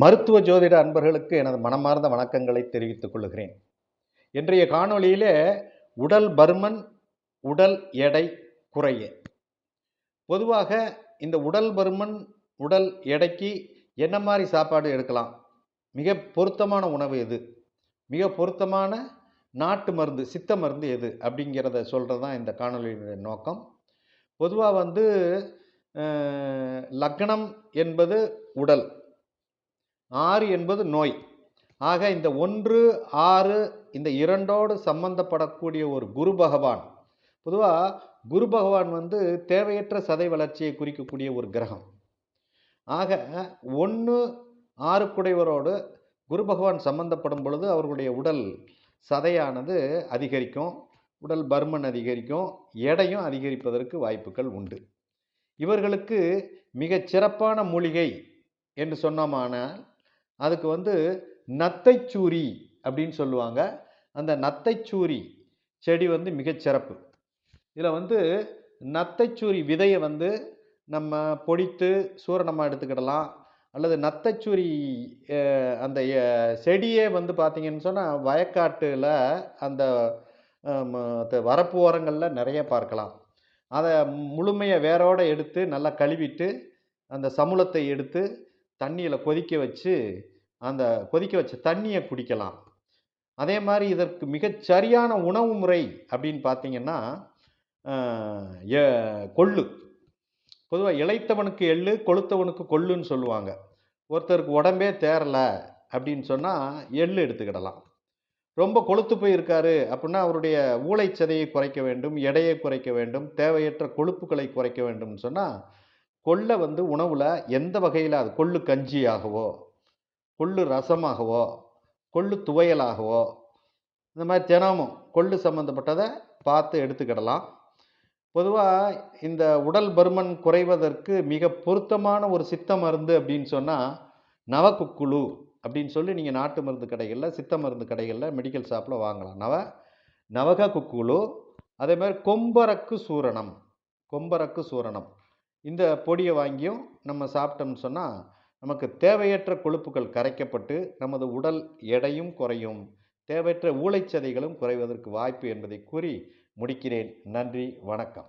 மருத்துவ ஜோதிட அன்பர்களுக்கு எனது மனமார்ந்த வணக்கங்களை தெரிவித்துக் கொள்கிறேன். இன்றைய காணொளியிலே உடல் பருமன் உடல் எடை குறைய. பொதுவாக இந்த உடல் பருமன் உடல் எடைக்கு என்ன மாதிரி சாப்பாடு எடுக்கலாம்? மிக பொருத்தமான உணவு எது? மிக பொருத்தமான நாட்டு மருந்து சித்த மருந்து எது? அப்படிங்கிறத சொல்கிறது தான் இந்த காணொலியினுடைய நோக்கம். பொதுவாக வந்து லக்னம் என்பது உடல். ஆறு என்பது நோய். ஆக இந்த ஒன்று ஆறு இந்த இரண்டோடு சம்பந்தப்படக்கூடிய ஒரு குரு பகவான். பொதுவாக குரு பகவான் வந்து தேவையற்ற சதை வளர்ச்சியை குறிக்கக்கூடிய ஒரு கிரகம். ஆக ஒன்று ஆறு குடைவரோடு குரு பகவான் சம்பந்தப்படும் பொழுது அவர்களுடைய உடல் சதையானது அதிகரிக்கும். உடல் பர்மன் அதிகரிக்கும். எடையும் அதிகரிப்பதற்கு வாய்ப்புகள் உண்டு. இவர்களுக்கு மிகச் சிறப்பான மூலிகை என்று சொன்னோமானால் அதுக்கு வந்து நத்தைச்சூரி அப்படின்னு சொல்லுவாங்க. அந்த நத்தைச்சூரி செடி வந்து மிகச்சிறப்பு இதில் வந்து நத்தைச்சூரி விதையை வந்து நம்ம பொடித்து சூரணமாக எடுத்துக்கிடலாம். அல்லது நத்தைச்சூரி அந்த செடியே வந்து பார்த்திங்கன்னு சொன்னால் வயக்காட்டில் அந்த ம- த- வரப்பு ஓரங்களில் நிறைய பார்க்கலாம். அதை முழுமையை வேரோடு எடுத்து நல்லா கழுவிட்டு அந்த சமுளத்தை எடுத்து தண்ணியில் கொதிக்க வச்சு அந்த கொதிக்க வச்ச தண்ணியை குடிக்கலாம். அதே மாதிரி இதற்கு மிகச் சரியான உணவு முறை அப்படின்னு பார்த்தீங்கன்னா கொள்ளு. பொதுவாக இளைத்தவனுக்கு எள்ளு கொளுத்தவனுக்கு கொள்ளுன்னு சொல்லுவாங்க. ஒருத்தருக்கு உடம்பே தேரல அப்படின்னு சொன்னால் எள்ளு எடுத்துக்கிடலாம். ரொம்ப கொளுத்து போயிருக்காரு அப்படின்னா அவருடைய ஊளைச்சதையை குறைக்க வேண்டும் எடையை குறைக்க வேண்டும் தேவையற்ற கொழுப்புகளை குறைக்க வேண்டும்னு சொன்னால் கொள்ளை வந்து உணவில் எந்த வகையில் அது கொள்ளு கஞ்சியாகவோ கொள்ளு ரசமாகவோ கொள்ளு துவையலாகவோ இந்த மாதிரி தினமும் கொள்ளு சம்மந்தப்பட்டதை பார்த்து எடுத்துக்கிடலாம். பொதுவாக இந்த உடல் பருமன் குறைவதற்கு மிக பொருத்தமான ஒரு சித்த மருந்து அப்படின்னு சொன்னால் நவக்குக்குழு அப்படின்னு சொல்லி நீங்கள் நாட்டு மருந்து கடைகளில் சித்த மருந்து கடைகளில் மெடிக்கல் ஷாப்பில் வாங்கலாம். நவ நவக குக்குழு அதே மாதிரி கொம்பரக்கு சூரணம் கொம்பரக்கு சூரணம். இந்த பொடியை வாங்கியும் நம்ம சாப்பிட்டோம்னு சொன்னால் நமக்கு தேவையற்ற கொழுப்புகள் கரைக்கப்பட்டு நமது உடல் எடையும் குறையும். தேவையற்ற ஊளைச்சதைகளும் குறைவதற்கு வாய்ப்பு என்பதை கூறி முடிக்கிறேன். நன்றி வணக்கம்.